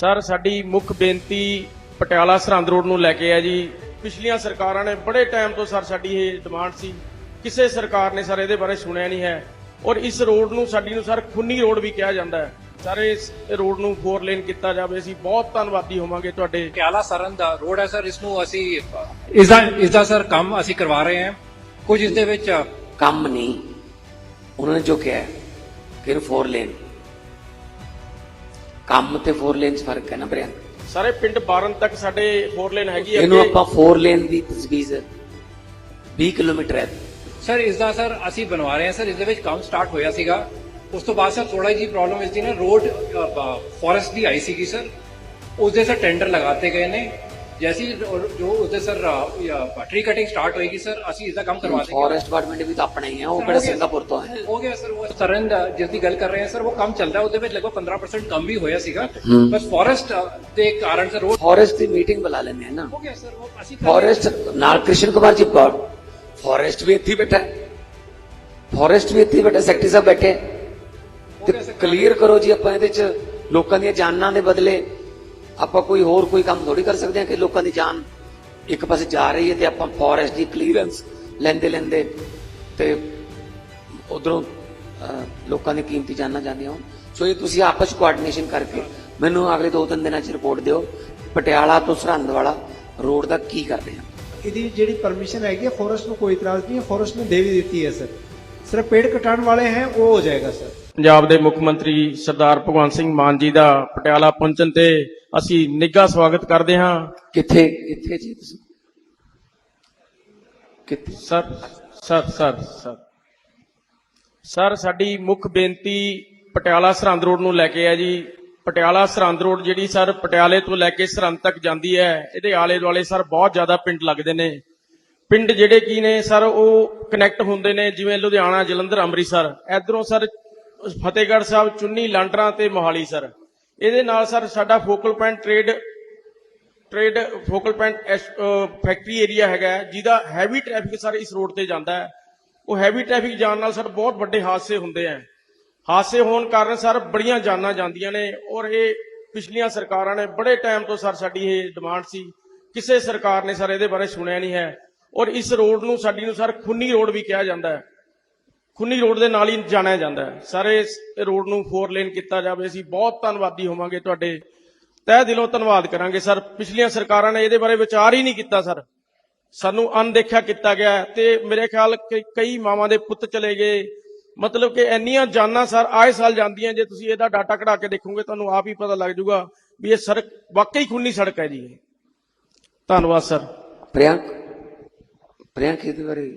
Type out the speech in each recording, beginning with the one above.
Sir ਸਾਡੀ ਮੁੱਖ ਬੇਨਤੀ ਪਟਿਆਲਾ ਸਰਹੰਦ ਰੋਡ ਨੂੰ ਲੈ ਕੇ ਹੈ ਜੀ। ਪਿਛਲੀਆਂ ਸਰਕਾਰਾਂ ਨੇ ਬੜੇ ਟਾਈਮ ਤੋਂ ਸਰ ਸਾਡੀ ਇਹ ਡਿਮਾਂਡ ਸੀ। ਕਿਸੇ ਸਰਕਾਰ ਨੇ ਸਰ ਇਹਦੇ ਬਾਰੇ ਸੁਣਿਆ ਨਹੀਂ ਹੈ। ਔਰ ਇਸ ਰੋਡ ਨੂੰ ਸਾਡੀ ਨੂੰ ਸਰ ਖੁੰਨੀ ਰੋਡ ਵੀ ਕਿਹਾ ਜਾਂਦਾ ਹੈ। ਸਰ ਇਸ ਰੋਡ ਨੂੰ 4 ਲੇਨ ਕੀਤਾ ਜਾਵੇ। ਅਸੀਂ ਬਹੁਤ ਧੰਨਵਾਦੀ ਹੋਵਾਂਗੇ ਤੁਹਾਡੇ। ਪਟਿਆਲਾ ਸਰਨ ਦਾ ਰੋਡ ਹੈ ਸਰ ਇਸ ਨੂੰ ਅਸੀਂ ਇਸ ਦਾ ਇਸ ਦਾ ਸਰ ਕੰਮ ਅਸੀਂ ਕਰਵਾ ਰਹੇ ਹਾਂ। ਕੁਝ ਇਸ ਦੇ ਵਿੱਚ ਕੰਮ ਨਹੀਂ। ਉਹਨਾਂ ਨੇ ਜੋ ਕਿਹਾ ਕਿ ਇਹਨੂੰ 4 ਲੇਨ ਕੰਮ ਤੇ 4 ਲੇਨ 'ਚ ਫ਼ਰਕ ਹੈ ਨਾ ਪ੍ਰਿਆ? ਸਾਰੇ ਪਿੰਡ ਬਾਰਨ ਤੱਕ ਸਾਡੇ 4 ਲੇਨ ਹੈਗੀ ਹੈ ਇਹਨੂੰ ਆਪਾਂ 4 ਲੇਨ ਦੀ ਤਜਵੀਜ਼ 20 ਕਿਲੋਮੀਟਰ ਹੈ। ਸਰ ਇਸ ਦਾ ਸਰ ਅਸੀਂ ਬਣਵਾ ਰਹੇ ਹਾਂ ਸਰ ਇਸ ਦੇ ਵਿੱਚ ਕੰਮ ਸਟਾਰਟ ਹੋਇਆ ਸੀਗਾ। ਉਸ ਤੋਂ ਬਾਅਦ ਸਰ ਥੋੜਾ ਜਿਹੀ ਪ੍ਰੋਬਲਮ ਇਸ ਦੀ ਨਾ ਰੋਡ ਫੋਰੈਸਟ ਦੀ ਆਈ ਸੀਗੀ ਸਰ। ਉਸ ਦੇ ਸਰ ਟੈਂਡਰ ਲਗਾਤੇ ਗਏ ਨੇ। ਜੈਸੀ ਜੋ ਉਸ ਦੇ ਸਰ ਟਰੀ ਕਟਿੰਗ ਸਟਾਰਟ ਹੋਏਗੀ ਸਰ ਅਸੀਂ ਇਸ ਦਾ ਕੰਮ ਕਰਵਾ ਦੇंगे ਫੋਰੈਸਟ ਡਿਪਾਰਟਮੈਂਟ ਵੀ ਤਾਂ ਆਪਣਾ ਹੀ ਹੈ ਉਹ ਕਿਹੜਾ ਸਿੰਗਾਪੁਰ ਤੋਂ ਹੈ ਹੋ ਗਿਆ ਸਰ ਉਹ ਸਰਨ ਦਾ ਜਿਸ ਦੀ ਗੱਲ ਕਰ ਰਹੇ ਹਾਂ ਸਰ ਉਹ ਕੰਮ ਚੱਲਦਾ ਉਹਦੇ ਵਿੱਚ ਲਗਭਗ 15% ਕੰਮ ਵੀ ਹੋਇਆ ਸੀਗਾ। ਬਸ ਫੋਰੈਸਟ ਦੇ ਕਾਰਨ ਸਰ ਰੋਡ ਫੋਰੈਸਟ ਦੀ ਮੀਟਿੰਗ ਬੁਲਾ ਲੈਂਦੇ ਆ ਨਾ। ਹੋ ਗਿਆ ਸਰ ਉਹ ਅਸੀਂ ਫੋਰੈਸਟ ਨਾਲ ਕ੍ਰਿਸ਼ਨ ਕੁਮਾਰ ਜੀ ਫੋਰੈਸਟ ਵੀ ਇੱਥੇ ਹੀ ਬੈਠਾ ਹੈ। ਫੋਰੈਸਟ ਵੀ ਇੱਥੇ ਹੀ ਬੈਠਾ ਸੈਕਟਰੀ ਸਾਹਿਬ ਬੈਠੇ ਹੈ। ਤੇ ਕਲੀਅਰ ਕਰੋ ਜੀ ਆਪਾਂ ਇਹਦੇ ਚ ਲੋਕਾਂ ਦੀਆਂ ਜਾਨਾਂ ਦੇ ਬਦਲੇ। ਆਪਾਂ ਕੋਈ ਹੋਰ ਕੋਈ ਕੰਮ ਥੋੜੀ ਕਰ ਸਕਦੇ ਹਾਂ ਕਿ ਲੋਕਾਂ ਦੀ ਜਾਨ ਇੱਕ ਪਾਸੇ ਜਾ ਰਹੀ ਹੈ ਤੇ ਆਪਾਂ ਫੋਰੈਸਟ ਦੀ ਕਲੀਅਰੈਂਸ ਲੈਂਦੇ ਲੈਂਦੇ ਤੇ ਉਧਰੋਂ ਲੋਕਾਂ ਦੀ ਕੀਮਤੀ ਜਾਨਾਂ ਜਾਂਦੀਆਂ ਹੋਣ। ਸੋ ਇਹ ਤੁਸੀਂ ਆਪਸ ਕੋਆਰਡੀਨੇਸ਼ਨ ਕਰਕੇ ਮੈਨੂੰ ਅਗਲੇ ਦੋ ਤਿੰਨ ਦਿਨਾਂ ਚ ਰਿਪੋਰਟ ਦਿਓ ਪਟਿਆਲਾ ਤੋਂ ਸਰਹੰਦ ਵਾਲਾ ਰੋਡ ਦਾ ਕੀ ਕਰਦੇ ਆ। ਇਹਦੀ ਜਿਹੜੀ ਪਰਮਿਸ਼ਨ ਹੈਗੀ ਹੈ ਫੋਰੈਸਟ ਨੂੰ ਕੋਈ ਇਤਰਾਜ਼ ਨਹੀਂ ਹੈ ਫੋਰੈਸਟ ਨੇ ਦੇ ਵੀ ਦਿੱਤੀ ਹੈ ਸਰ। ਸਿਰਫ ਪੇੜ ਕਟਾਉਣ ਵਾਲੇ ਹੈ ਉਹ ਹੋ ਜਾਏਗਾ ਸਰ। ਪੰਜਾਬ ਦੇ ਮੁੱਖ ਮੰਤਰੀ ਸਰਦਾਰ ਭਗਵੰਤ ਸਿੰਘ ਮਾਨ ਜੀ ਦਾ ਪਟਿਆਲਾ ਪਹੁੰਚਣ ਤੇ ਅਸੀਂ ਨਿੱਘਾ ਸਵਾਗਤ ਕਰਦੇ ਹਾਂ। ਕਿੱਥੇ ਕਿੱਥੇ ਜੀ ਤੁਸੀਂ? ਕਿੱਥੇ? Sir sir sir sir. Sir ਸਾਡੀ ਮੁੱਖ ਬੇਨਤੀ ਪਟਿਆਲਾ ਸਰਹੰਦ ਰੋਡ ਨੂੰ ਲੈ ਕੇ ਹੈ ਜੀ। ਪਟਿਆਲਾ ਸਰਹੰਦ ਰੋਡ ਜਿਹੜੀ ਸਰ ਪਟਿਆਲੇ ਤੋਂ ਲੈ ਕੇ ਸਰਹੰਦ ਤੱਕ ਜਾਂਦੀ ਹੈ ਇਹਦੇ ਆਲੇ ਦੁਆਲੇ ਸਰ ਬਹੁਤ ਜ਼ਿਆਦਾ ਪਿੰਡ ਲੱਗਦੇ ਨੇ। ਪਿੰਡ ਜਿਹੜੇ ਕੀ ਨੇ ਸਰ, ਉਹ ਕਨੈਕਟ ਹੁੰਦੇ ਨੇ, ਜਿਵੇਂ ਲੁਧਿਆਣਾ, ਜਲੰਧਰ, ਅੰਮ੍ਰਿਤਸਰ। ਇਧਰੋਂ ਸਰ, ਫਤਿਹਗੜ੍ਹ ਸਾਹਿਬ, ਚੁੰਨੀ ਲਾਂਟਰਾਂ ਤੇ ਮੋਹਾਲੀ, ਸਰ। ਇਹਦੇ ਨਾਲ ਸਰ, ਸਾਡਾ focal point trade trade focal point factory area ਹੈਗਾ ਜਿਹਦਾ ਹੈਵੀ ਟ੍ਰੈਫਿਕ ਸਰ ਇਸ ਰੋਡ ਤੇ ਜਾਂਦਾ ਹੈ। ਉਹ ਹੈਵੀ ਟ੍ਰੈਫਿਕ ਜਾਣ ਨਾਲ ਸਰ, ਬਹੁਤ ਵੱਡੇ ਹਾਦਸੇ ਹੁੰਦੇ ਆ ਹਾਦਸੇ ਹੋਣ ਕਾਰਨ ਸਰ, ਬੜੀਆਂ ਜਾਨਾਂ ਜਾਂਦੀਆਂ ਨੇ ਔਰ ਇਹ ਪਿਛਲੀਆਂ ਸਰਕਾਰਾਂ ਨੇ ਬੜੇ ਟਾਈਮ ਤੋਂ ਸਰ, ਸਾਡੀ ਇਹ ਡਿਮਾਂਡ ਸੀ। ਕਿਸੇ ਸਰਕਾਰ ਨੇ ਸਰ, ਇਹਦੇ ਬਾਰੇ ਸੁਣਿਆ ਨਹੀਂ ਹੈ। ਔਰ ਇਸ ਰੋਡ ਨੂੰ ਸਾਡੀ ਨੂੰ ਸਰ ਖੁੰਨੀ ਰੋਡ ਵੀ ਕਿਹਾ ਜਾਂਦਾ ਹੈ। ਖੁੰਨੀ ਰੋਡ ਦੇ ਨਾਲ ਹੀ ਜਾਣਿਆ ਜਾਂਦਾ ਹੈ। ਸਾਰੇ ਇਸ ਰੋਡ ਨੂੰ ਫੋਰ ਲੇਨ ਕੀਤਾ ਜਾਵੇ। ਅਸੀਂ ਬਹੁਤ ਧੰਨਵਾਦੀ ਹੋਵਾਂਗੇ ਤੁਹਾਡੇ। ਤਹਿ ਦਿਲੋਂ ਧੰਨਵਾਦ ਕਰਾਂਗੇ ਸਰ। ਪਿਛਲੀਆਂ ਸਰਕਾਰਾਂ ਨੇ ਇਹਦੇ ਬਾਰੇ ਵਿਚਾਰ ਹੀ ਨਹੀਂ ਕੀਤਾ ਸਰ। ਸਾਨੂੰ ਅਣਦੇਖਿਆ ਕੀਤਾ ਗਿਆ ਹੈ ਤੇ ਮੇਰੇ ਖਿਆਲ ਕਿ ਕਈ ਮਾਵਾਂ ਦੇ ਪੁੱਤ ਚਲੇ ਗਏ। ਮਤਲਬ ਕਿ ਇੰਨੀਆਂ ਜਾਨਾਂ ਸਰ ਆਏ ਸਾਲ ਜਾਂਦੀਆਂ। ਜੇ ਤੁਸੀਂ ਇਹਦਾ ਡਾਟਾ ਕਢਾ ਕੇ ਦੇਖੋਗੇ ਤੁਹਾਨੂੰ ਆਪ ਹੀ ਪਤਾ ਲੱਗ ਜਾਊਗਾ ਵੀ ਇਹ ਸੜਕ ਵਾਕਈ ਖੁੰਨੀ ਸੜਕ ਹੈ ਜੀ। ਧੰਨਵਾਦ ਸਰ। ਪ੍ਰਿಯಾಂਕ प्रियांक तिवारी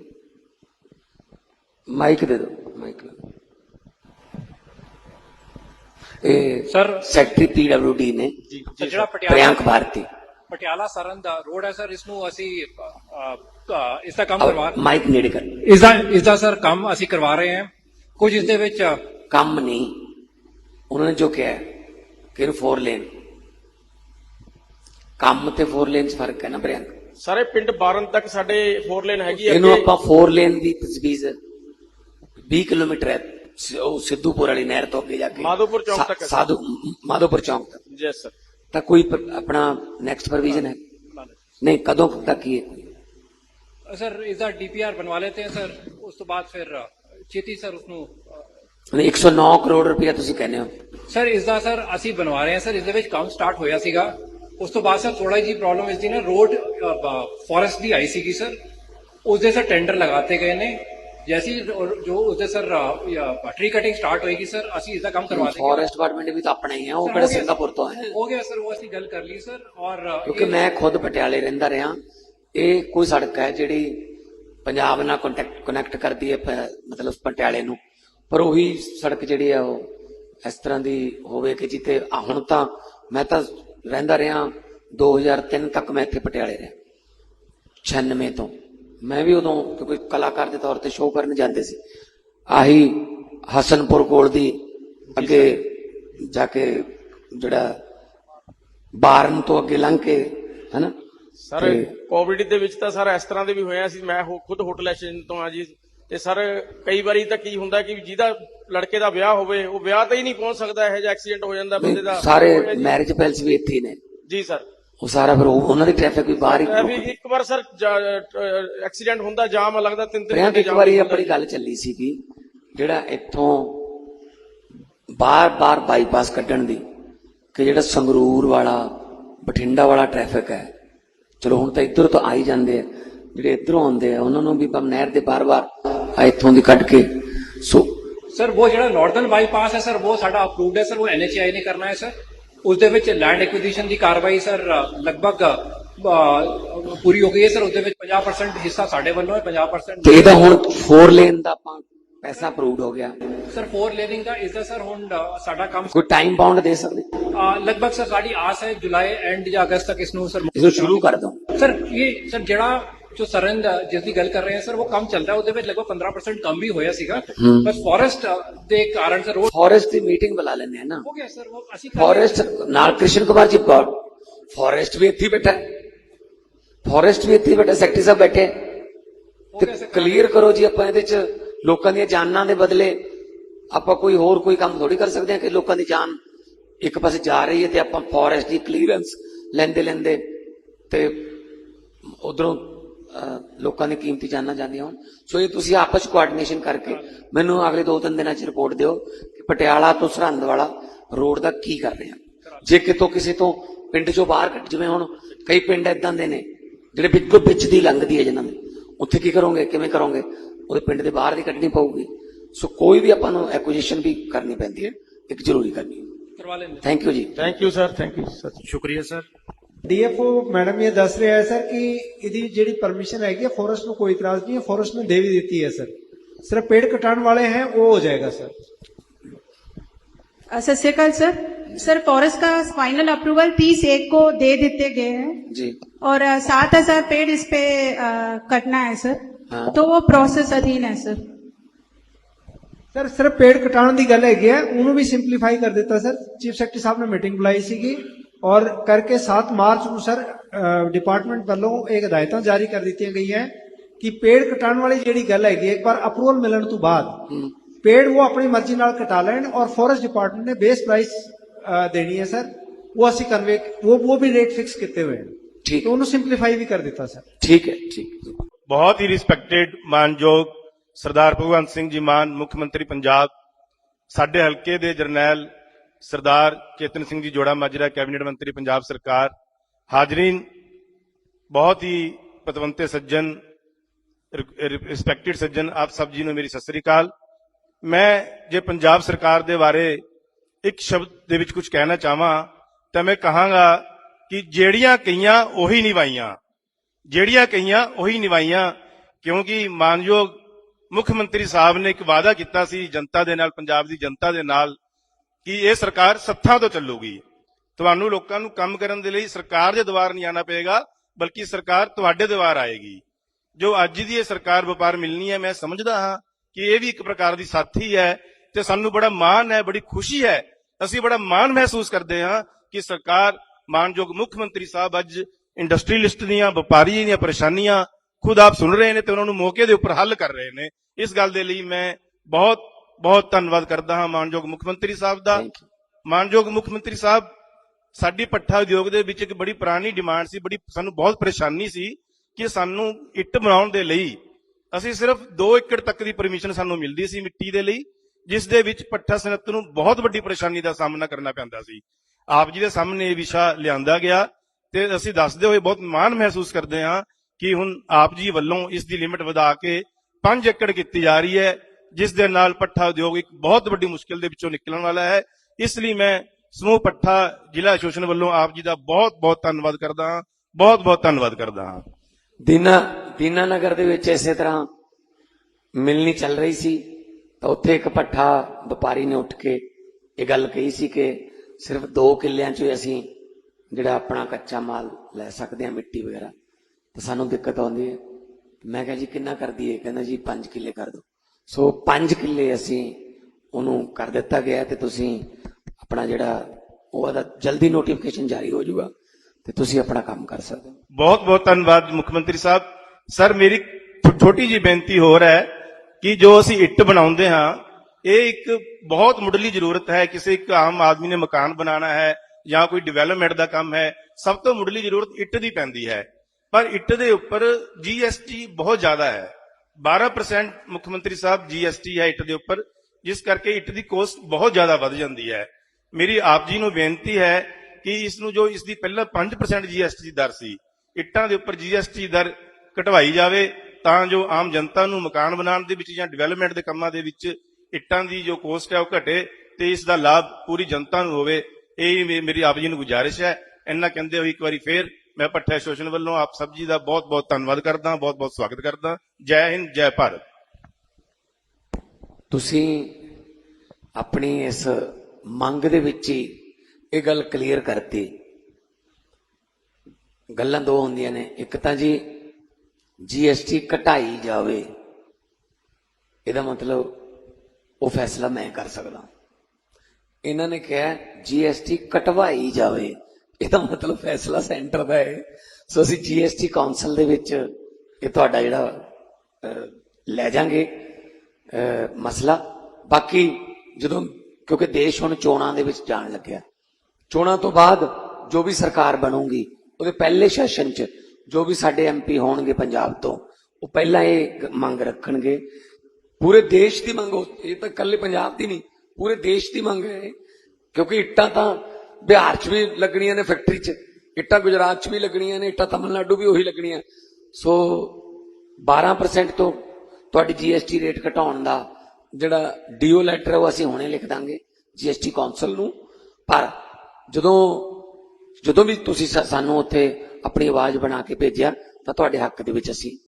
ਮਾਈਕ ਦੇ दो ਮਾਈਕ ਇਹ ਸਰ ਸੈਕਟਰੀ ਪੀਡਬਲਯੂਡੀ ਨੇ ਜੀ ਜੀ ਜਿਹੜਾ ਪਟਿਆਲਾ ਪ੍ਰਿयांक भारती ਪਟਿਆਲਾ ਸਰਨ ਦਾ ਰੋਡ ਹੈ ਸਰ ਇਸ ਨੂੰ ਅਸੀਂ ਅ, ਇਸ ਦਾ ਕੰਮ ਕਰਵਾ ਮਾਈਕ माइक नेड़े कर ਇਸ ਦਾ ਸਰ ਕੰਮ ਅਸੀਂ ਕਰਵਾ ਰਹੇ ਹਾਂ। ਕੁਝ ਇਸ ਦੇ ਵਿੱਚ ਕੰਮ ਨਹੀਂ। ਉਹਨਾਂ ਨੇ ਜੋ ਕਿਹਾ ਹੈ ਕਿ ਇਹਨੂੰ ਫੋਰ ਲੇਨ ਕੰਮ ਤੇ ਫੋਰ ਲੇਨ 'ਚ ਫ਼ਰਕ ਹੈ ਨਾ ਪ੍ਰਿਆੰਕ? ਸਾਰੇ ਪਿੰਡ ਬਾਰਨ ਤੱਕ ਸਾਡੇ 4 ਲੇਨ ਹੈਗੀ ਹੈ ਇਹਨੂੰ ਆਪਾਂ 4 ਲੇਨ ਦੀ ਤਜਵੀਜ਼ 20 ਕਿਲੋਮੀਟਰ ਹੈ ਉਹ ਸਿੱਧੂਪੁਰ ਵਾਲੀ ਨਹਿਰ ਤੋਂ ਅੱਗੇ ਜਾ ਕੇ। ਮਾਧੋਪੁਰ ਚੌਂਕ ਤੱਕ। ਸਾਧੂ ਮਾਧੋਪੁਰ ਚੌਂਕ ਤੱਕ। ਯੈਸ ਸਰ ਤਾਂ ਕੋਈ ਆਪਣਾ ਨੈਕਸਟ ਪ੍ਰੋਵੀਜ਼ਨ ਹੈ? ਨਹੀਂ ਕਦੋਂ ਤੱਕ ਹੀ ਹੈ ਸਰ ਇਸ ਦਾ ਡੀਪੀਆਰ ਬਣਵਾ ਲੈਤੇ ਹੈ ਸਰ ਉਸ ਤੋਂ ਬਾਅਦ ਫਿਰ ਅ, ਛੇਤੀ ਸਰ ਉਸ ਨੂੰ ਅ, ਨਹੀਂ, 109 ਕਰੋੜ ਰੁਪਇਆ ਤੁਸੀਂ ਕਹਿੰਦੇ ਹੋ। ਸਰ ਇਸ ਦਾ ਸਰ ਅਸੀਂ ਬਣਵਾ ਰਹੇ ਹਾਂ ਸਰ ਇਸ ਦੇ ਵਿੱਚ ਕੰਮ ਸਟਾਰਟ ਹੋਇਆ ਸੀਗਾ। ਉਸ ਤੋਂ ਬਾਅਦ ਸਰ ਥੋੜਾ ਜਿਹੀ ਪ੍ਰੋਬਲਮ ਇਸ ਦੀ ਨਾ ਰੋਡ ਫੋਰੈਸਟ ਦੀ ਆਈ ਸੀਗੀ ਸਰ। ਉਸ ਦੇ ਸਰ ਟੈਂਡਰ ਲਗਾਤੇ ਗਏ ਨੇ। ਜੈਸੀ ਜੋ ਉਸ ਦੇ ਸਰ ਟਰੀ ਕਟਿੰਗ ਸਟਾਰਟ ਹੋਏਗੀ ਸਰ ਅਸੀਂ ਇਸ ਦਾ ਕੰਮ ਕਰਵਾ ਦੇंगे ਫੋਰੈਸਟ ਡਿਪਾਰਟਮੈਂਟ ਵੀ ਤਾਂ ਆਪਣਾ ਹੀ ਹੈ ਉਹ ਕਿਹੜਾ ਸਿੰਗਾਪੁਰ ਤੋਂ ਹੈ। ਹੋ ਗਿਆ ਸਰ ਉਹ ਅਸੀਂ ਗੱਲ ਕਰ ਲਈ ਸਰ ਔਰ ਕਿਉਂਕਿ ਮੈਂ ਖੁਦ ਪਟਿਆਲੇ ਰਹਿੰਦਾ ਰਿਹਾ। ਇਹ ਕੋਈ ਸੜਕ ਹੈ ਜਿਹੜੀ ਪੰਜਾਬ ਨਾਲ ਕੰਟੈਕਟ ਕਨੈਕਟ ਕਰਦੀ ਹੈ ਮਤਲਬ ਪਟਿਆਲੇ ਨੂੰ। ਪਰ ਉਹੀ ਸੜਕ ਜਿਹੜੀ ਹੈ ਉਹ ਇਸ ਤਰ੍ਹਾਂ ਦੀ ਹੋਵੇ ਕਿ ਜਿੱਥੇ ਆ ਹੁਣ ਤਾਂ ਮੈਂ ਤਾਂ ਰਹਿੰਦਾ ਰਿਹਾ 2003 ਤੱਕ ਮੈਂ ਇੱਥੇ ਪਟਿਆਲੇ ਰਿਹਾ। 96 ਤੋਂ। ਮੈਂ ਵੀ ਉਦੋਂ ਕਿਉਂਕਿ ਕਲਾਕਾਰ ਦੇ ਤੌਰ ਤੇ ਸ਼ੋਅ ਕਰਨ ਜਾਂਦੇ ਸੀ। ਆਹੀ ਹਸਨਪੁਰ ਕੋਲ ਦੀ ਅੱਗੇ ਜਾ ਕੇ ਜਿਹੜਾ ਬਾਰਨ ਤੋਂ ਅੱਗੇ ਲੰਘ ਕੇ ਹਨਾ? ਸਰ ਕੋਵਿਡ ਦੇ ਵਿੱਚ ਤਾਂ ਸਰ ਇਸ ਤਰ੍ਹਾਂ ਦੇ ਵੀ ਹੋਇਆ ਸੀ। ਮੈਂ ਖੁਦ ਹੋਟਲ ਐਸੋਸੀਏਸ਼ਨ ਤੋਂ ਆ ਜੀ। ਤੇ ਸਰ ਕਈ ਵਾਰੀ ਤਾਂ ਕੀ ਹੁੰਦਾ ਕਿ ਜਿਹਦਾ ਲੜਕੇ ਦਾ ਵਿਆਹ ਹੋਵੇ ਉਹ ਵਿਆਹ ਤੇ ਹੀ ਨਹੀਂ ਪਹੁੰਚ ਸਕਦਾ ਇਹ ਜਿਹਾ ਐਕਸੀਡੈਂਟ ਹੋ ਜਾਂਦਾ ਬੰਦੇ ਦਾ। ਸਾਰੇ। ਮੈਰਿਜ ਪੈਲਸ ਵੀ ਇੱਥੇ ਹੀ ਨੇ। ਜੀ ਸਰ। ਉਹ ਸਾਰਾ ਫਿਰ ਉਹ- ਉਹਨਾਂ ਦੀ ਟ੍ਰੈਫਿਕ ਵੀ ਬਾਹਰ ਹੀ ਇੱਕ ਵਾਰ ਸਰ ਐਕਸੀਡੈਂਟ ਹੁੰਦਾ ਜਾਮ ਲੱਗਦਾ ਤਿੰਨ ਤਿੰਨ ਘੰਟੇ ਇੱਕ ਵਾਰੀ ਆਪਣੀ ਗੱਲ ਚੱਲੀ ਸੀਗੀ ਜਿਹੜਾ ਇੱਥੋਂ ਬਾਰ-ਬਾਰ ਬਾਈਪਾਸ ਕੱਢਣ ਦੀ ਕਿ ਜਿਹੜਾ ਸੰਗਰੂਰ ਵਾਲਾ ਬਠਿੰਡਾ ਵਾਲਾ ਟ੍ਰੈਫਿਕ ਹੈ। ਚਲੋ ਹੁਣ ਤਾਂ ਇੱਧਰ ਤੋਂ ਆ ਹੀ ਜਾਂਦੇ ਆ। ਜਿਹੜੇ ਇੱਧਰੋਂ ਆਉਂਦੇ ਆ ਉਹਨਾਂ ਨੂੰ ਵੀ ਬਮ ਨਹਿਰ ਦੇ ਬਾਰ-ਬਾਰ ਇੱਥੋਂ ਦੀ ਕੱਢ ਕੇ ਸੋ ਸਰ ਉਹ ਜਿਹੜਾ ਨਾਰਥਰਨ ਬਾਈਪਾਸ ਹੈ ਸਰ ਉਹ ਸਾਡਾ ਅਪਰੂਵਡ ਹੈ ਸਰ ਉਹ ਐਨਐਚਆਈ ਨੇ ਕਰਨਾ ਹੈ ਸਰ ਉਸ ਦੇ ਵਿੱਚ ਲੈਂਡ ਐਕੁਜੀਸ਼ਨ ਦੀ ਕਾਰਵਾਈ ਸਰ ਲਗਭਗ ਪੂਰੀ ਹੋ ਗਈ ਹੈ ਸਰ ਉਸ ਦੇ ਵਿੱਚ 50% ਹਿੱਸਾ ਸਾਡੇ ਵੱਲੋਂ ਹੈ 50% ਤੇ ਇਹਦਾ ਹੁਣ 4 ਲੇਨ ਦਾ ਆਪਾਂ ਪੈਸਾ ਅਪਰੂਵਡ ਹੋ ਗਿਆ। ਸਰ 4 ਲੇਨਿੰਗ ਦਾ ਇਸ ਦਾ ਸਰ ਹੁਣ ਸਾਡਾ ਕੰਮ ਕੋਈ ਟਾਈਮ ਬਾਉਂਡ ਦੇ ਸਕਦੇ? ਲਗਭਗ ਸਰ ਸਾਡੀ ਆਸ ਹੈ ਜੁਲਾਈ ਐਂਡ ਜਾਂ ਅਗਸਤ ਤੱਕ ਇਸ ਨੂੰ ਸਰ ਇਸ ਨੂੰ ਸ਼ੁਰੂ ਕਰ ਦੋ ਸਰ ਇਹ ਸਰ ਜਿਹੜਾ ਜੋ ਸਰੰਦ ਜਿਸ ਦੀ ਗੱਲ ਕਰ ਰਹੇ ਹਾਂ ਸਰ ਉਹ ਕੰਮ ਚੱਲ ਰਿਹਾ ਉਹਦੇ ਵਿੱਚ ਲਗਭਗ 15% ਕੰਮ ਵੀ ਹੋਇਆ ਸੀਗਾ ਬਸ ਫੋਰੈਸਟ ਦੇ ਕਾਰਨ ਸਰ ਉਹ ਫੋਰੈਸਟ ਦੀ ਮੀਟਿੰਗ ਬੁਲਾ ਲੈਂਦੇ ਆ ਨਾ ਹੋ ਗਿਆ ਸਰ ਉਹ ਅਸੀਂ ਕਰ ਰਹੇ ਹਾਂ। ਫੋਰੈਸਟ ਨਾਲ ਕ੍ਰਿਸ਼ਨ ਕੁਮਾਰ ਜੀ ਗੌਡ ਫੋਰੈਸਟ ਵੀ ਇੱਥੇ ਹੀ ਬੈਠਾ ਫੋਰੈਸਟ ਵੀ ਇੱਥੇ ਹੀ ਬੈਠਾ ਸੈਕਟਰੀ ਸਾਹਿਬ ਬੈਠੇ ਤੇ ਕਲੀਅਰ ਕਰੋ ਜੀ ਆਪਾਂ ਇਹਦੇ ਚ ਲੋਕਾਂ ਦੀਆਂ ਜਾਨਾਂ ਦੇ ਬਦਲੇ ਆਪਾਂ ਕੋਈ ਹੋਰ ਕੋਈ ਕੰਮ ਥੋੜੀ ਕਰ ਸਕਦੇ ਹਾਂ ਕਿ ਲੋਕਾਂ ਦੀ ਜਾਨ ਇੱਕ ਪਾਸੇ ਜਾ ਰਹੀ ਹੈ ਤੇ ਆਪਾਂ ਫੋਰੈਸਟ ਦੀ ਕਲੀਅਰੈਂਸ ਲੈਂਦੇ ਲੈਂਦੇ ਤੇ ਉਧਰੋਂ ਲੋਕਾਂ ਦੀ ਕੀਮਤੀ ਜਾਨਾਂ ਜਾਂਦੀਆਂ ਹੋਣ। ਸੋ ਇਹ ਤੁਸੀਂ ਆਪਸ ਕੋਆਰਡੀਨੇਸ਼ਨ ਕਰਕੇ ਮੈਨੂੰ ਅਗਲੇ ਦੋ ਤਿੰਨ ਦਿਨਾਂ ਚ ਰਿਪੋਰਟ ਦਿਓ ਕਿ ਪਟਿਆਲਾ ਤੋਂ ਸਰਹੰਦ ਵਾਲਾ ਰੋਡ ਦਾ ਕੀ ਕਰ ਰਹੇ। ਆ ਜੇ ਕਿਤੋਂ ਕਿਸੇ ਤੋਂ ਪਿੰਡ ਚੋਂ ਬਾਹਰ ਕੱਢ ਜਿਵੇਂ ਹੁਣ ਕਈ ਪਿੰਡ ਇਦਾਂ ਦੇ ਨੇ ਜਿਹੜੇ ਬਿਲਕੁਲ ਵਿੱਚ ਦੀ ਲੰਘਦੀ ਹੈ ਜਿਨ੍ਹਾਂ ਦੇ ਉੱਥੇ ਕੀ ਕਰੋਗੇ ਕਿਵੇਂ ਕਰੋਗੇ? ਉਹਦੇ ਪਿੰਡ ਦੇ ਬਾਹਰ ਦੀ ਕੱਢਣੀ ਪਊਗੀ। ਸੋ ਕੋਈ ਵੀ ਆਪਾਂ ਨੂੰ ਐਕੁਜੀਸ਼ਨ ਵੀ ਕਰਨੀ ਪੈਂਦੀ ਹੈ ਇੱਕ ਜ਼ਰੂਰੀ ਕਰਨੀ ਹੈ। ਕਰਵਾ ਲੈਂਦੇ ਥੈਂਕ ਯੂ ਜੀ। Thank you sir thank you sir ਸ਼ੁਕਰੀਆ ਸਰ ਡੀਐਫਓ ਮੈਡਮ ਇਹ ਦੱਸ ਰਿਹਾ ਹੈ ਸਰ ਕਿ ਇਹਦੀ ਜਿਹੜੀ ਪਰਮਿਸ਼ਨ ਹੈਗੀ ਹੈ ਫੋਰੈਸਟ ਨੂੰ ਕੋਈ ਇਤਰਾਜ਼ ਨਹੀਂ ਹੈ ਫੋਰੈਸਟ ਨੇ ਦੇ ਵੀ ਦਿੱਤੀ ਹੈ ਸਰ ਸਿਰਫ पेड़ कटाने वाले हैं वो हो जाएगा सर अ, सत श्रीकाल सर सर फॉरेस्ट का फाइनल अप्रूवल तीस एक को दे देते गए हैं ਜੀ और सात हजार पेड़ इस पे अ, कटना है हाँ। सर तो वो प्रोसेस अधीन है सर ਸਰ ਸਿਰਫ ਪੇੜ ਕਟਾਉਣ ਦੀ ਗੱਲ ਹੈਗੀ ਹੈ ਉਹਨੂੰ ਵੀ ਸਿੰਪਲੀਫਾਈ ਕਰ ਦਿੱਤਾ ਸਰ ਚੀਫ ਸੈਕਟਰੀ ਸਾਹਿਬ ਨੇ ਮੀਟਿੰਗ ਬੁਲਾਈ ਸੀਗੀ ਔਰ ਕਰਕੇ के ਮਾਰਚ ਨੂੰ ਸਰ ਡਿਪਾਰਟਮੈਂਟ ਵੱਲੋਂ एक ਹਦਾਇਤਾਂ ਜਾਰੀ ਕਰ ਦਿੱਤੀਆਂ ਗਈਆਂ ਕਿ ਪੇੜ ਕਟਾਉਣ ਵਾਲੀ ਜਿਹੜੀ ਗੱਲ ਹੈਗੀ ਇੱਕ ਵਾਰ ਅਪਰੂਵਲ ਮਿਲਣ ਤੋਂ ਬਾਅਦ ਪੇੜ ਉਹ ਆਪਣੀ ਮਰਜ਼ੀ ਨਾਲ ਕਟਾ ਲੈਣ ਔਰ ਫੋਰੈਸਟ ਡਿਪਾਰਟਮੈਂਟ ਨੇ ਬੇਸ ਪ੍ਰਾਈਸ ਦੇਣੀ ਹੈ ਸਰ। ਉਹ ਅਸੀਂ ਕਨਵੇ ਉਹ ਉਹ ਵੀ ਰੇਟ ਫਿਕਸ ਕੀਤੇ ਹੋਏ ਹਨ ਠੀਕ। ਉਹਨੂੰ ਸਿੰਪਲੀਫਾਈ ਵੀ ਕਰ ਦਿੱਤਾ ਸਰ। ਠੀਕ ਹੈ ਠੀਕ। ਬਹੁਤ ਹੀ ਰਿਸਪੈਕਟਡ ਮਾਨਯੋਗ ਸਰਦਾਰ ਭਗਵੰਤ ਸਿੰਘ ਜੀ ਮਾਨ ਮੁੱਖ ਮੰਤਰੀ ਪੰਜਾਬ ਸਾਡੇ ਹਲਕੇ ਦੇ ਜਰਨੈਲ ਸਰਦਾਰ ਚੇਤਨ ਸਿੰਘ ਜੀ ਜੋੜਾ ਮਾਜਰਾ, ਕੈਬਨਿਟ ਮੰਤਰੀ ਪੰਜਾਬ ਸਰਕਾਰ, ਹਾਜ਼ਰੀਨ ਬਹੁਤ ਹੀ ਪਤਵੰਤੇ ਸੱਜਣ ਰਿਸਪੈਕਟਡ ਸੱਜਣ, ਆਪ ਸਭ ਜੀ ਨੂੰ ਮੇਰੀ ਸਤਿ ਸ੍ਰੀ ਅਕਾਲ। ਮੈਂ ਜੇ ਪੰਜਾਬ ਸਰਕਾਰ ਦੇ ਬਾਰੇ ਇੱਕ ਸ਼ਬਦ ਦੇ ਵਿੱਚ ਕੁਝ ਕਹਿਣਾ ਚਾਹਾਂ, ਤਾਂ ਮੈਂ ਕਹਾਂਗਾ ਕਿ ਜਿਹੜੀਆਂ ਕਈਆਂ ਉਹੀ ਨਿਭਾਈਆਂ ਜਿਹੜੀਆਂ ਕਈਆਂ ਉਹੀ ਨਿਭਾਈਆਂ ਕਿਉਂਕਿ ਮਾਨਯੋਗ ਮੁੱਖ ਮੰਤਰੀ ਸਾਹਿਬ ਨੇ ਇੱਕ ਵਾਅਦਾ ਕੀਤਾ ਸੀ ਜਨਤਾ ਦੇ ਨਾਲ, ਪੰਜਾਬ ਦੀ ਜਨਤਾ ਦੇ ਨਾਲ ਕਿ ਇਹ ਸਰਕਾਰ ਸੱਥਾਂ ਤੋਂ ਚੱਲੂਗੀ। ਤੁਹਾਨੂੰ ਲੋਕਾਂ ਨੂੰ ਕੰਮ ਕਰਨ ਦੇ ਲਈ ਸਰਕਾਰ ਦੇ ਦੁਆਰ ਨਹੀਂ ਆਣਾ ਪਏਗਾ, ਬਲਕਿ ਸਰਕਾਰ ਤੁਹਾਡੇ ਦੁਆਰ ਆਏਗੀ। ਜੋ ਅੱਜ ਦੀ ਇਹ ਸਰਕਾਰ ਵਪਾਰ ਮਿਲਣੀ ਹੈ, ਮੈਂ ਸਮਝਦਾ ਹਾਂ ਕਿ ਇਹ ਵੀ ਇੱਕ ਪ੍ਰਕਾਰ ਦੀ ਸਾਥੀ ਹੈ ਤੇ ਸਾਨੂੰ ਬੜਾ ਮਾਣ ਹੈ, ਬੜੀ ਖੁਸ਼ੀ ਹੈ। ਅਸੀਂ ਬੜਾ ਮਾਣ ਮਹਿਸੂਸ ਕਰਦੇ ਹਾਂ ਕਿ ਸਰਕਾਰ, ਮਾਨਯੋਗ ਮੁੱਖ ਮੰਤਰੀ ਸਾਹਿਬ ਅੱਜ ਇੰਡਸਟਰੀਲਿਸਟ ਦੀਆਂ, ਵਪਾਰੀ ਦੀਆਂ ਪਰੇਸ਼ਾਨੀਆਂ ਖੁਦ ਆਪ ਸੁਣ ਰਹੇ ਨੇ ਤੇ ਉਹਨਾਂ ਨੂੰ ਮੌਕੇ ਦੇ ਉੱਪਰ ਹੱਲ ਕਰ ਰਹੇ ਨੇ। ਇਸ ਗੱਲ ਦੇ ਲਈ ਮੈਂ ਬਹੁਤ ਬਹੁਤ ਧੰਨਵਾਦ ਕਰਦਾ ਹਾਂ ਮਾਨਯੋਗ ਮੁੱਖ ਮੰਤਰੀ ਸਾਹਿਬ ਦਾ. ਮਾਨਯੋਗ ਮੁੱਖ ਮੰਤਰੀ ਸਾਹਿਬ ਸਾਡੀ ਪੱਠਾ ਉਦਯੋਗ ਦੇ ਵਿੱਚ ਇੱਕ ਬੜੀ ਪੁਰਾਣੀ ਡਿਮਾਂਡ ਸੀ ਬੜੀ ਸਾਨੂੰ ਬਹੁਤ ਪਰੇਸ਼ਾਨੀ ਸੀ ਕਿ ਸਾਨੂੰ ਇੱਟ ਬਣਾਉਣ ਦੇ ਲਈ ਅਸੀਂ ਸਿਰਫ 2 ਏਕੜ ਤੱਕ ਦੀ ਪਰਮਿਸ਼ਨ ਸਾਨੂੰ ਮਿਲਦੀ ਸੀ ਮਿੱਟੀ ਦੇ ਲਈ ਜਿਸ ਦੇ ਵਿੱਚ ਪੱਠਾ ਸਨਅਤ ਨੂੰ ਬਹੁਤ ਵੱਡੀ ਪਰੇਸ਼ਾਨੀ ਦਾ ਸਾਹਮਣਾ ਕਰਨਾ ਪੈਂਦਾ ਸੀ। ਆਪ ਜੀ ਦੇ ਸਾਹਮਣੇ ਇਹ ਵਿਸ਼ਾ ਲਿਆਂਦਾ ਗਿਆ ਤੇ ਅਸੀਂ ਦੱਸਦੇ ਹੋਏ ਬਹੁਤ ਮਾਣ ਮਹਿਸੂਸ ਕਰਦੇ ਹਾਂ ਕਿ ਹੁਣ ਆਪ ਜੀ ਵੱਲੋਂ ਇਸ ਦੀ ਲਿਮਿਟ ਵਧਾ ਕੇ 5 ਏਕੜ ਕੀਤੀ ਜਾ ਰਹੀ ਹੈ। ਜਿਸ ਦੇ ਨਾਲ ਪੱਠਾ ਉਦਯੋਗ ਇੱਕ ਬਹੁਤ ਵੱਡੀ ਮੁਸ਼ਕਲ ਦੇ ਵਿੱਚੋਂ ਨਿਕਲਣ ਵਾਲਾ ਹੈ। ਇਸ ਲਈ ਮੈਂ ਸਮੂਹ ਪੱਠਾ ਜ਼ਿਲ੍ਹਾ ਐਸੋਸੀਏਸ਼ਨ ਵੱਲੋਂ ਆਪ ਜੀ ਦਾ ਬਹੁਤ ਬਹੁਤ ਧੰਨਵਾਦ ਕਰਦਾ ਹਾਂ। ਬਹੁਤ ਬਹੁਤ ਧੰਨਵਾਦ ਕਰਦਾ ਹਾਂ। ਦੀਨਾ ਦੀਨਾ ਨਗਰ ਦੇ ਵਿੱਚ ਇਸੇ ਤਰ੍ਹਾਂ ਮਿਲਣੀ ਚੱਲ ਰਹੀ ਸੀ, ਤਾਂ ਉੱਥੇ ਇੱਕ ਪੱਠਾ ਵਪਾਰੀ ਨੇ ਉੱਠ ਕੇ ਇਹ ਗੱਲ ਕਹੀ ਸੀ ਕਿ ਸਿਰਫ 2 ਕਿੱਲਿਆਂ 'ਚ ਹੀ ਅਸੀਂ ਜਿਹੜਾ ਆਪਣਾ ਕੱਚਾ ਮਾਲ ਲੈ ਸਕਦੇ ਹਾਂ, ਮਿੱਟੀ ਵਗੈਰਾ। ਤਾਂ ਸਾਨੂੰ ਦਿੱਕਤ ਆਉਂਦੀ ਹੈ। ਮੈਂ ਕਿਹਾ ਜੀ, ਕਿੰਨਾ ਕਰ ਦਈਏ ਕਹਿੰਦਾ ਜੀ 5 ਕਿੱਲੇ ਕਰ ਦਿਓ। ਸੋ 5 ਕਿੱਲੇ ਅਸੀਂ ਉਹਨੂੰ ਕਰ ਦਿੱਤਾ ਗਿਆ ਤੇ ਤੁਸੀਂ ਆਪਣਾ ਜਿਹੜਾ ਉਹਦਾ ਜਲਦੀ ਨੋਟੀਫਿਕੇਸ਼ਨ ਜਾਰੀ ਹੋ ਜਾਊਗਾ ਤੇ ਤੁਸੀਂ ਆਪਣਾ ਕੰਮ ਕਰ ਸਕਦੇ ਹੋ। ਬਹੁਤ ਬਹੁਤ ਧੰਨਵਾਦ ਮੁੱਖ ਮੰਤਰੀ ਸਾਹਿਬ। ਸਰ, ਮੇਰੀ ਛੋਟੀ ਜੀ ਬੇਨਤੀ ਹੋਰ ਹੈ ਕਿ ਜੋ ਅਸੀਂ ਇੱਟ ਬਣਾਉਂਦੇ ਹਾਂ, ਇਹ ਇੱਕ ਬਹੁਤ ਮੁੱਢਲੀ ਜ਼ਰੂਰਤ ਹੈ। ਕਿਸੇ ਇੱਕ ਆਮ ਆਦਮੀ ਨੇ ਮਕਾਨ ਬਣਾਉਣਾ ਹੈ ਜਾਂ ਕੋਈ ਡਿਵੈਲਪਮੈਂਟ ਦਾ ਕੰਮ ਹੈ, ਸਭ ਤੋਂ ਮੁੱਢਲੀ ਜ਼ਰੂਰਤ ਇੱਟ ਦੀ ਪੈਂਦੀ ਹੈ। ਪਰ ਇੱਟ ਦੇ ਉੱਪਰ ਜੀਐਸਟੀ ਬਹੁਤ ਜ਼ਿਆਦਾ ਹੈ। 12% ਮੁੱਖ ਮੰਤਰੀ ਸਾਹਿਬ ਜੀਐਸਟੀ ਹੈ ਇੱਟ ਦੇ ਉੱਪਰ, ਜਿਸ ਕਰਕੇ ਇੱਟ ਦੀ ਕੋਸਟ ਬਹੁਤ ਜ਼ਿਆਦਾ ਵੱਧ ਜਾਂਦੀ ਹੈ। ਮੇਰੀ ਆਪ ਜੀ ਨੂੰ ਬੇਨਤੀ ਹੈ ਕਿ ਇਸ ਨੂੰ ਜੋ ਇਸ ਦੀ ਪਹਿਲਾਂ 5% ਜੀਐਸਟੀ ਦੀ ਦਰ ਸੀ, ਇੱਟਾਂ ਦੇ ਉੱਪਰ ਜੀਐਸਟੀ ਦਰ ਘਟਵਾਈ ਜਾਵੇ, ਤਾਂ ਜੋ ਆਮ ਜਨਤਾ ਨੂੰ ਮਕਾਨ ਬਣਾਉਣ ਦੇ ਵਿੱਚ ਜਾਂ ਡਿਵੈਲਪਮੈਂਟ ਦੇ ਕੰਮਾਂ ਦੇ ਵਿੱਚ ਇੱਟਾਂ ਦੀ ਜੋ ਕੋਸਟ ਹੈ ਉਹ ਘਟੇ ਤੇ ਇਸ ਦਾ ਲਾਭ ਪੂਰੀ ਜਨਤਾ ਨੂੰ ਹੋਵੇ, ਇਹ ਮੇ- ਮੇਰੀ ਆਪ ਜੀ ਨੂੰ ਗੁਜ਼ਾਰਿਸ਼ ਹੈ। ਇੰਨਾ ਕਹਿੰਦੇ ਹੋਏ ਇੱਕ ਵਾਰੀ ਫੇਰ ਮੈਂ ਭੱਠਾ ਸ਼ੋਸ਼ਣ ਵੱਲੋਂ ਆਪ ਸਭ ਜੀ ਦਾ ਬਹੁਤ ਬਹੁਤ ਧੰਨਵਾਦ ਕਰਦਾ, ਬਹੁਤ ਬਹੁਤ ਸਵਾਗਤ ਕਰਦਾ। ਜੈ ਹਿੰਦ, ਜੈ ਭਾਰਤ। ਤੁਸੀਂ ਆਪਣੀ ਇਸ ਮੰਗ ਦੇ ਵਿੱਚ ਹੀ ਇਹ ਗੱਲ ਕਲੀਅਰ ਕਰਤੀ। ਗੱਲਾਂ ਦੋ ਹੁੰਦੀਆਂ ਨੇ। ਇੱਕ ਤਾਂ ਜੀ ਜੀਐਸਟੀ ਘਟਾਈ ਜਾਵੇ, ਇਹਦਾ ਮਤਲਬ ਉਹ ਫੈਸਲਾ ਮੈਂ ਕਰ ਸਕਦਾ। ਇਹਨਾਂ ਨੇ ਕਿਹਾ ਜੀਐਸਟੀ ਕਟਵਾਈ ਜਾਵੇ। ਇਹਦਾ ਮਤਲਬ ਫੈਸਲਾ ਸੈਂਟਰ ਦਾ ਹੈ। ਸੋ ਅਸੀਂ ਜੀਐਸਟੀ ਕਾਉਂਸਲ ਦੇ ਵਿੱਚ ਇਹ ਤੁਹਾਡਾ ਜਿਹੜਾ ਲੈ ਜਾਾਂਗੇ ਮਸਲਾ। ਬਾਕੀ ਜਦੋਂ, ਕਿਉਂਕਿ ਦੇਸ਼ ਹੁਣ ਚੋਣਾਂ ਦੇ ਵਿੱਚ ਜਾਣ ਲੱਗਿਆ। ਚੋਣਾਂ ਤੋਂ ਬਾਅਦ ਜੋ ਵੀ ਸਰਕਾਰ ਬਣੂਗੀ, ਉਹਦੇ ਪਹਿਲੇ ਸੈਸ਼ਨ 'ਚ ਜੋ ਵੀ ਸਾਡੇ ਐਮਪੀ ਹੋਣਗੇ ਪੰਜਾਬ ਤੋਂ, ਉਹ ਪਹਿਲਾਂ ਇਹ ਮੰਗ ਰੱਖਣਗੇ। ਪੂਰੇ ਦੇਸ਼ ਦੀ ਮੰਗ ਇਹ ਤਾਂ ਇਕੱਲੇ ਪੰਜਾਬ ਦੀ ਨਹੀਂ, ਪੂਰੇ ਦੇਸ਼ ਦੀ ਮੰਗ ਹੈ ਕਿਉਂਕਿ ਇੱਟਾਂ ਤਾਂ ਬਿਹਾਰ 'ਚ ਵੀ ਲੱਗਣੀਆਂ ਨੇ ਫੈਕਟਰੀ 'ਚ ਇੱਟਾਂ ਗੁਜਰਾਤ 'ਚ ਵੀ ਲੱਗਣੀਆਂ ਨੇ ਇੱਟਾਂ ਤਮਿਲਨਾਡੂ ਵੀ ਉਹੀ ਲੱਗਣੀਆਂ ਸੋ 12% ਤੋਂ ਤੁਹਾਡੀ ਜੀਐਸਟੀ ਰੇਟ ਘਟਾਉਣ ਦਾ ਜਿਹੜਾ ਡੀਓ ਲੈਟਰ ਹੈ ਉਹ ਅਸੀਂ ਹੁਣੇ ਲਿਖ ਦਾਂਗੇ ਜੀਐਸਟੀ ਕਾਉਂਸਲ ਨੂੰ ਪਰ ਜਦੋਂ ਜਦੋਂ ਵੀ ਤੁਸੀਂ ਸਾ- ਸਾਨੂੰ ਉੱਥੇ ਆਪਣੀ ਆਵਾਜ਼ ਬਣਾ ਕੇ ਭੇਜਿਆ ਤਾਂ ਤੁਹਾਡੇ ਹੱਕ ਦੇ ਵਿੱਚ ਅਸੀਂ